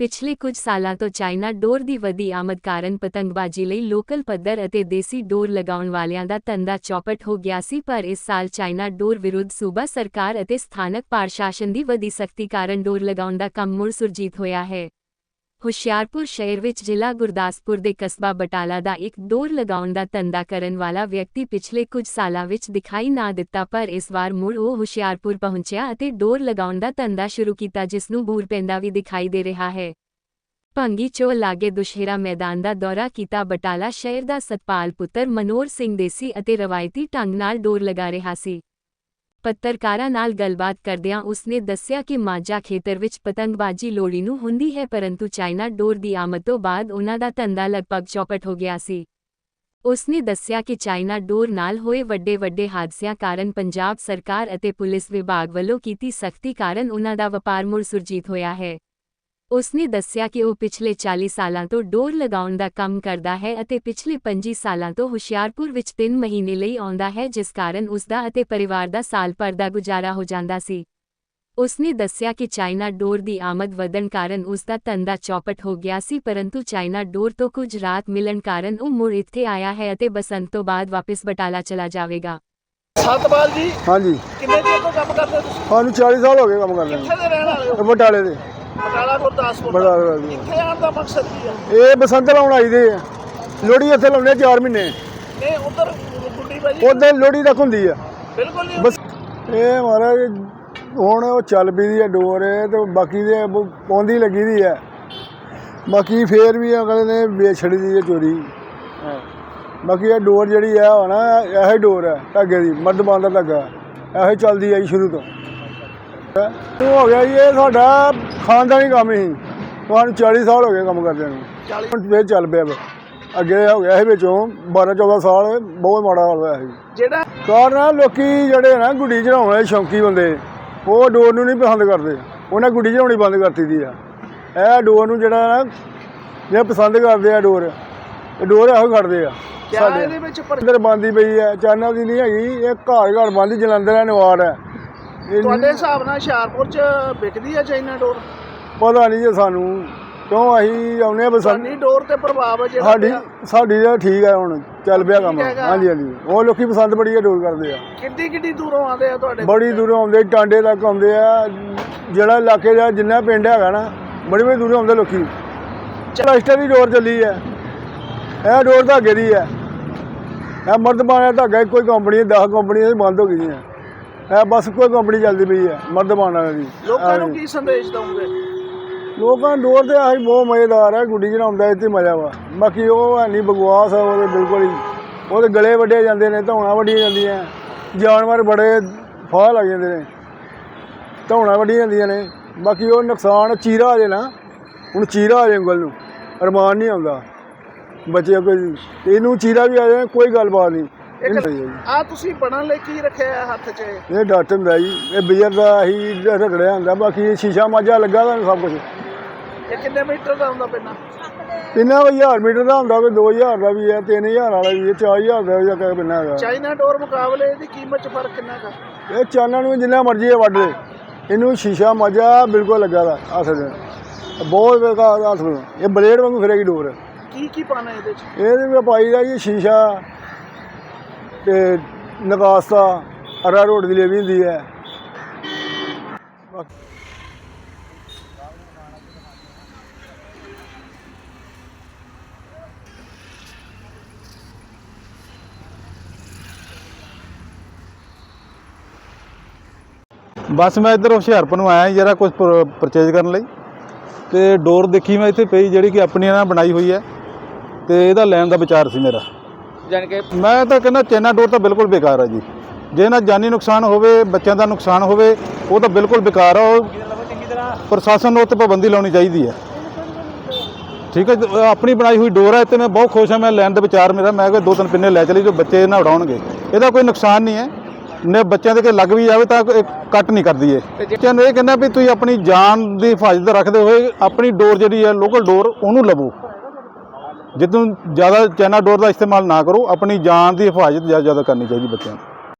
ਪਿਛਲੇ ਕੁਝ ਸਾਲਾਂ ਤੋਂ ਚਾਈਨਾ ਡੋਰ ਦੀ ਵਧੀ ਆਮਦ ਕਾਰਨ ਪਤੰਗਬਾਜ਼ੀ ਲਈ ਲੋਕਲ ਪੱਧਰ ਅਤੇ ਦੇਸੀ ਡੋਰ ਲਗਾਉਣ ਵਾਲਿਆਂ ਦਾ ਧੰਦਾ ਚੌਪਟ ਹੋ ਗਿਆ ਸੀ, ਪਰ ਇਸ ਸਾਲ ਚਾਈਨਾ ਡੋਰ ਵਿਰੁੱਧ ਸੂਬਾ ਸਰਕਾਰ ਅਤੇ ਸਥਾਨਕ ਪ੍ਰਸ਼ਾਸਨ ਦੀ ਵਧੀ ਸਖਤੀ ਕਾਰਨ ਡੋਰ ਲਗਾਉਣ ਦਾ ਕੰਮ ਮੁੜ ਸੁਰਜੀਤ ਹੋਇਆ ਹੈ। ਹੁਸ਼ਿਆਰਪੁਰ ਸ਼ਹਿਰ ਵਿੱਚ ਜ਼ਿਲ੍ਹਾ ਗੁਰਦਾਸਪੁਰ ਦੇ ਕਸਬਾ ਬਟਾਲਾ ਦਾ ਇੱਕ ਡੋਰ ਲਗਾਉਣ ਦਾ ਧੰਦਾ ਕਰਨ ਵਾਲਾ ਵਿਅਕਤੀ ਪਿਛਲੇ ਕੁਝ ਸਾਲਾਂ ਵਿੱਚ ਦਿਖਾਈ ਨਾ ਦਿੱਤਾ, ਪਰ ਇਸ ਵਾਰ ਮੁੜ ਉਹ ਹੁਸ਼ਿਆਰਪੁਰ ਪਹੁੰਚਿਆ ਅਤੇ ਡੋਰ ਲਗਾਉਣ ਦਾ ਧੰਦਾ ਸ਼ੁਰੂ ਕੀਤਾ, ਜਿਸ ਨੂੰ ਬੂਰ ਪੈਂਦਾ ਵੀ ਦਿਖਾਈ ਦੇ ਰਿਹਾ ਹੈ। ਭੰਗੀ ਚੋ ਲਾਗੇ ਦੁਸ਼ਹਿਰਾ ਮੈਦਾਨ ਦਾ ਦੌਰਾ ਕੀਤਾ, ਬਟਾਲਾ ਸ਼ਹਿਰ ਦਾ ਸਤਪਾਲ ਪੁੱਤਰ ਮਨੋਰ ਸਿੰਘ ਦੇਸੀ ਅਤੇ ਰਵਾਇਤੀ ਢੰਗ ਨਾਲ ਡੋਰ ਲਗਾ ਰਿਹਾ ਸੀ। ਪੱਤਰਕਾਰਾਂ ਨਾਲ ਗੱਲਬਾਤ ਕਰਦਿਆਂ ਉਸਨੇ ਦੱਸਿਆ ਕਿ ਮਾਝਾ ਖੇਤਰ ਵਿੱਚ ਪਤੰਗਬਾਜ਼ੀ ਲੋੜੀ ਨੂੰ ਹੁੰਦੀ ਹੈ ਪਰੰਤੂ ਚਾਈਨਾ ਡੋਰ ਦੀ ਆਮਦ ਤੋਂ ਬਾਅਦ ਉਹਨਾਂ ਦਾ ਧੰਦਾ ਲਗਭਗ ਚੌਪਟ ਹੋ ਗਿਆ ਸੀ। ਉਸਨੇ ਦੱਸਿਆ ਕਿ ਚਾਈਨਾ ਡੋਰ ਨਾਲ ਹੋਏ ਵੱਡੇ ਵੱਡੇ ਹਾਦਸਿਆਂ ਕਾਰਨ ਪੰਜਾਬ ਸਰਕਾਰ ਅਤੇ ਪੁਲਿਸ ਵਿਭਾਗ ਵੱਲੋਂ ਕੀਤੀ ਸਖਤੀ ਕਾਰਨ ਉਹਨਾਂ ਦਾ ਵਪਾਰ ਮੁੜ ਸੁਰਜੀਤ ਹੋਇਆ ਹੈ। ਉਸਨੇ ਦੱਸਿਆ ਕਿ ਉਹ ਪਿਛਲੇ 40 ਸਾਲਾਂ ਤੋਂ ਡੋਰ ਲਗਾਉਣ ਦਾ ਕੰਮ ਕਰਦਾ ਹੈ ਅਤੇ ਪਿਛਲੇ 25 ਸਾਲਾਂ ਤੋਂ ਹੁਸ਼ਿਆਰਪੁਰ ਵਿੱਚ 3 ਮਹੀਨੇ ਲਈ ਆਉਂਦਾ ਹੈ ਜਿਸ ਕਾਰਨ ਉਸਦਾ ਅਤੇ ਪਰਿਵਾਰ ਦਾ ਸਾਲ ਭਰ ਦਾ ਗੁਜ਼ਾਰਾ ਹੋ ਜਾਂਦਾ ਸੀ। ਉਸਨੇ ਦੱਸਿਆ ਕਿ ਚਾਈਨਾ ਡੋਰ ਦੀ ਆਮਦ ਵਧਣ ਕਾਰਨ ਉਸਦਾ ਧੰਦਾ ਚੌਪਟ ਹੋ ਗਿਆ ਸੀ ਪਰੰਤੂ ਚਾਈਨਾ ਡੋਰ ਤੋਂ ਕੁਝ ਰਾਤ ਮਿਲਣ ਕਾਰਨ ਉਹ ਮੁੜ ਇੱਥੇ ਆਇਆ ਹੈ ਅਤੇ ਬਸੰਤ ਤੋਂ ਬਾਅਦ ਵਾਪਸ ਬਟਾਲਾ ਚਲਾ ਜਾਵੇਗਾ। ਸਤਪਾਲ ਜੀ ਹਾਂਜੀ। ਕਿੰਨੇ ਚਿਰ ਤੋਂ ਕੰਮ ਕਰਦੇ ਹੋ ਤੁਸੀਂ? ਸਾਨੂੰ 40 ਸਾਲ ਹੋ ਗਏ ਕੰਮ ਕਰਦੇ ਕਿੱਥੇ ਦੇ ਰਹਿਣ ਵਾਲੇ ਹੋ? ਨੂੰ ਬਟਾਲੇ ਦੇ। ਬਟਾਲਾ ਗੁਰਦਾਸਪੁਰ ਦਾ। ਬਟਾਲੇ ਦੇ ਇੱਥੇ ਆਉਣ ਦਾ ਮਕਸਦ ਕੀ ਹੈ ਇਹ ਬਸੰਤ ਲਾਉਣ ਆਈ ਦੇ ਆ। ਲੋਹੜੀ ਇੱਥੇ ਲਾਉਂਦੇ 4 ਮਹੀਨੇ। ਇਹ ਉਧਰ ਗੁੱਡੀ ਬਾਜੀ ਉਹਦੇ ਲੋਹੜੀ ਤੱਕ ਹੁੰਦੀ ਆ। ਬਿਲਕੁਲ ਨਹੀਂ ਬਸ ਇਹ ਮਹਾਰਾਜ ਹੁਣ ਉਹ ਚੱਲ ਪਈ ਦੀ ਆ ਡੋਰ ਤੇ ਬਾਕੀ ਦੇ ਪੌਂਦੀ ਲੱਗੀ ਦੀ ਆ। ਬਾਕੀ ਫੇਰ ਵੀ ਅਗਲੇ ਨੇ ਵੇਚ ਛੜੀ ਦੀ ਹੈ ਚੋਰੀ। ਬਾਕੀ ਇਹ ਡੋਰ ਜਿਹੜੀ ਆ ਨਾ ਇਹੋ ਹੀ ਡੋਰ ਹੈ ਧਾਗੇ ਦੀ ਮਰਦਬਾਨ ਦਾ ਧਾਗਾ। ਇਹੋ ਹੀ ਚੱਲਦੀ ਆਈ ਸ਼ੁਰੂ ਤੋਂ। ਹੋ ਗਿਆ ਜੀ ਇਹ ਸਾਡਾ ਖਾਨਦਾਨੀ ਕੰਮ ਹੀ। ਤੁਹਾਨੂੰ 40 ਸਾਲ ਹੋ ਗਏ ਕੰਮ ਕਰਦੇ ਨੂੰ। 40 ਹੁਣ ਫੇਰ ਚੱਲ ਪਿਆ ਵਾ। ਅੱਗੇ ਹੋ ਗਿਆ ਇਹ ਵਿੱਚੋਂ 12 14 ਸਾਲ ਬਹੁਤ ਮਾੜਾ ਹਾਲ ਹੋਇਆ ਸੀ। ਜਿਹੜਾ ਕਾਰਨ ਲੋਕੀ ਜਿਹੜੇ ਨਾ ਗੁੱਡੀ ਚੜਾਉਣ ਵਾਲੇ ਸ਼ੌਂਕੀ ਬੰਦੇ ਉਹ ਡੋਰ ਨੂੰ ਨਹੀਂ ਪਸੰਦ ਕਰਦੇ। ਉਹਨਾਂ ਗੁੱਡੀ ਚੜਾਉਣੀ ਬੰਦ ਕਰਤੀ ਦੀ ਆ। ਇਹ ਡੋਰ ਨੂੰ ਜਿਹੜਾ ਨਾ ਜੇ ਪਸੰਦ ਕਰਦੇ ਆ ਡੋਰ ਇਹ ਡੋਰ ਇਹੋ ਹੀ ਖੜਦੇ ਆ। ਸਾਡੇ ਇਹਦੇ ਵਿੱਚ ਪਰ ਬੰਦੀ ਪਈ ਹੈ ਚਾਈਨਾ ਦੀ ਨਹੀਂ ਹੈਗੀ ਇਹ ਘਰ ਘਰ ਬੰਦੀ ਜਲੰਧਰ ਹੈ ਹੈ ਤੁਹਾਡੇ ਹਿਸਾਬ ਨਾਲ ਹੁਸ਼ਿਆਰਪੁਰ ਚ ਵਿਕਦੀ ਹੈ ਚਾਈਨਾ ਡੋਰ? ਪਤਾ ਨਹੀਂ ਜੇ ਸਾਨੂੰ ਕਿਉਂ ਅਸੀਂ ਆਉਨੇ ਆ ਬਸੰਤ ਸਾਨੀ ਡੋਰ ਤੇ ਪ੍ਰਭਾਵ ਹੈ ਜਿਹੜਾ ਸਾਡੀ ਪਿਆ। ਸਾਡੀ ਤਾਂ ਠੀਕ ਹੈ ਹੁਣ ਚੱਲ ਪਿਆ ਕੰਮ। ਠੀਕ ਹੈਗਾ। ਹਾਂਜੀ ਹਾਂਜੀ। ਉਹ ਲੋਕੀ ਪਸੰਦ ਬੜੀ ਹੈ ਡੋਰ ਕਰਦੇ ਆ। ਕਿੱਡੀ ਕਿੱਡੀ ਦੂਰੋਂ ਆਉਂਦੇ ਆ ਤੁਹਾਡੇ ਬੜੀ ਦੂਰੋਂ ਆਉਂਦੇ ਟਾਂਡੇ ਤੱਕ ਆਉਂਦੇ ਆ। ਜਿਹੜਾ ਇਲਾਕੇ ਦਾ ਜਿੰਨਾ ਪਿੰਡ ਹੈਗਾ ਨਾ ਬੜੀ ਬੜੀ ਦੂਰੋਂ ਆਉਂਦੇ ਲੋਕੀ। ਪਲਾਸਟਰ ਦੀ ਡੋਰ ਚੱਲੀ ਹੈ। ਇਹ ਡੋਰ ਧਾਗੇ ਦੀ ਹੈ। ਇਹ ਮਰਦਬਾਨ ਧਾਗਾ ਕੋਈ ਕੰਪਨੀ 10 ਕੰਪਨੀਆਂ ਬੰਦ ਹੋ ਗਈਆਂ। ਇਹ ਬਸ ਕੋਈ ਕੰਪਨੀ ਚੱਲਦੀ ਪਈ ਹੈ ਮਰਦਬਾਨ ਦੀ। ਲੋਕਾਂ ਨੂੰ ਕੀ ਸੰਦੇਸ਼ ਦਵੋਗੇ? ਲੋਕਾਂ ਡੋਰ ਤੇ ਆਹੀ ਬਹੁਤ ਮਜ਼ੇਦਾਰ ਹੈ ਗੁੱਡੀ ਚੜਾਉਂਦਾ ਇੱਥੇ ਮਜ਼ਾ ਵਾ। ਬਾਕੀ ਉਹ ਹੈ ਨਹੀਂ ਬਕਵਾਸ ਹੈ ਉਹਦੇ ਬਿਲਕੁਲ ਹੀ। ਉਹਦੇ ਗਲੇ ਵੱਡੇ ਜਾਂਦੇ ਨੇ ਧੌਣਾ ਵੱਡੀਆਂ ਜਾਂਦੀਆਂ। ਜਾਨਵਰ ਬੜੇ ਫਾਹ ਲੱਗ ਜਾਂਦੇ ਨੇ। ਧੌਣਾ ਵੱਡੀਆਂ ਜਾਂਦੀਆਂ ਨੇ। ਬਾਕੀ ਉਹ ਨੁਕਸਾਨ ਚੀਰਾ ਆ ਜੇ ਨਾ ਹੁਣ ਚੀਰਾ ਆ ਜੇ ਉਂਗਲ ਨੂੰ ਅਰਮਾਨ ਨਹੀਂ ਆਉਂਦਾ। ਬੱਚੇ ਕੋਈ ਇਹਨੂੰ ਚੀਰਾ ਵੀ ਆ ਜਾਏ ਕੋਈ ਗੱਲਬਾਤ ਨਹੀਂ। ਆ ਤੁਸੀਂ ਬਣਨ ਲਈ ਕੀ ਰੱਖਿਆ ਹੱਥ 'ਚ? ਇਹ ਡਾਟ ਹੁੰਦਾ ਜੀ। ਇਹ ਬੀਅਰ ਦਾ ਹੀ ਰਗੜਿਆ ਹੁੰਦਾ। ਬਾਕੀ ਇਹ ਸ਼ੀਸ਼ਾ ਮਾਝਾ ਲੱਗਾ ਦਾ ਸਭ ਕੁਝ ਇਹ ਕਿੰਨੇ ਮੀਟਰ ਦਾ ਹੁੰਦਾ ਪਿੰਨਾ ਕਿੰਨਾ ਵੀ 1000 ਮੀਟਰ ਦਾ ਹੁੰਦਾ ਕੋਈ 2000 ਦਾ ਵੀ ਹੈ 3000 ਵਾਲਾ ਵੀ ਹੈ 4000 ਦਾ ਵੀ ਹੈ ਕਿੰਨਾ ਹੈਗਾ। ਚਾਈਨਾ ਡੋਰ ਮੁਕਾਬਲੇ ਇਹਦੀ ਕੀਮਤ 'ਚ ਫ਼ਰਕ ਕਿੰਨਾ ਕਾ ਇਹ ਚਾਨਾਂ ਨੂੰ ਜਿੰਨਾ ਮਰਜ਼ੀ ਇਹ ਵੱਢ ਦੇ ਇਹਨੂੰ ਸ਼ੀਸ਼ਾ ਮਾਝਾ ਬਿਲਕੁਲ ਲੱਗਾ ਦਾ ਅਸਲ ਬਹੁਤ ਬੇਕਾਰ ਹੱਥ ਨੂੰ ਇਹ ਬਲੇਡ ਵਾਂਗੂ ਫਿਰੇਗੀ ਡੋਰ। ਕੀ ਕੀ ਪਾਣਾ ਇਹਦੇ 'ਚ? ਇਹਦੇ ਵਿੱਚ ਪਾਈ ਦਾ ਜੀ ਸ਼ੀਸ਼ਾ ਤੇ ਨਗਾਸਤਾ ਅਰਾ ਰੋਡ ਦੀ ਲੇਵੀ ਹੁੰਦੀ ਹੈ। ਬਸ ਮੈਂ ਇੱਧਰ ਹੁਸ਼ਿਆਰਪੁਰ ਨੂੰ ਆਇਆ ਜਰਾ ਕੁਝ ਪਰਚੇਜ ਕਰਨ ਲਈ। ਤੇ ਡੋਰ ਦੇਖੀ ਮੈਂ ਇੱਥੇ ਪਈ ਜਿਹੜੀ ਕਿ ਆਪਣੀ ਇਹਨਾਂ ਬਣਾਈ ਹੋਈ ਹੈ। ਤੇ ਇਹਦਾ ਲੈਣ ਦਾ ਵਿਚਾਰ ਸੀ ਮੇਰਾ। ਜਾਨ ਕੇ ਮੈਂ ਤਾਂ ਕਹਿੰਦਾ ਚੈਨਾ ਡੋਰ ਤਾਂ ਬਿਲਕੁਲ ਬੇਕਾਰ ਹੈ ਜੀ। ਜੇ ਨਾ ਜਾਨੀ ਨੁਕਸਾਨ ਹੋਵੇ ਬੱਚਿਆਂ ਦਾ ਨੁਕਸਾਨ ਹੋਵੇ ਉਹ ਤਾਂ ਬਿਲਕੁਲ ਬੇਕਾਰ ਆ। ਉਹ ਪ੍ਰਸ਼ਾਸਨ ਨੂੰ ਉੱਤੇ ਪਾਬੰਦੀ ਲਾਉਣੀ ਚਾਹੀਦੀ ਹੈ। ਠੀਕ ਹੈ ਆਪਣੀ ਬਣਾਈ ਹੋਈ ਡੋਰ ਹੈ ਤੇ ਮੈਂ ਬਹੁਤ ਖੁਸ਼ ਹਾਂ ਮੈਂ ਲੈਣ ਦੇ ਵਿਚਾਰ ਮੇਰਾ। ਮੈਂ ਕਿ ਦੋ ਤਿੰਨ ਪਿੰਨੇ ਲੈ ਚਲੀ ਜੋ ਬੱਚੇ ਇਹਨਾਂ ਉਡਾਉਣਗੇ। ਇਹਦਾ ਕੋਈ ਨੁਕਸਾਨ ਨਹੀਂ ਹੈ। ਨੇ ਬੱਚਿਆਂ ਦੇ ਕੇ ਲੱਗ ਵੀ ਜਾਵੇ ਤਾਂ ਕੱਟ ਨਹੀਂ ਕਰਦੀ ਇਹ। ਬੱਚਿਆਂ ਨੂੰ ਇਹ ਕਹਿੰਦਾ ਵੀ ਤੁਸੀਂ ਆਪਣੀ ਜਾਨ ਦੀ ਹਿਫਾਜ਼ਤ ਰੱਖਦੇ ਹੋਏ ਆਪਣੀ ਡੋਰ ਜਿਹੜੀ ਹੈ ਲੋਕਲ ਡੋਰ ਉਹਨੂੰ ਲਵੋ। ਜਿੱਦੋਂ ਜ਼ਿਆਦਾ ਚਾਈਨਾ ਡੋਰ ਦਾ ਇਸਤੇਮਾਲ ਨਾ ਕਰੋ ਆਪਣੀ ਜਾਨ ਦੀ ਹਿਫਾਜ਼ਤ ਜ਼ਿਆਦਾ ਜ਼ਿਆਦਾ ਕਰਨੀ ਚਾਹੀਦੀ ਬੱਚਿਆਂ ਨੂੰ।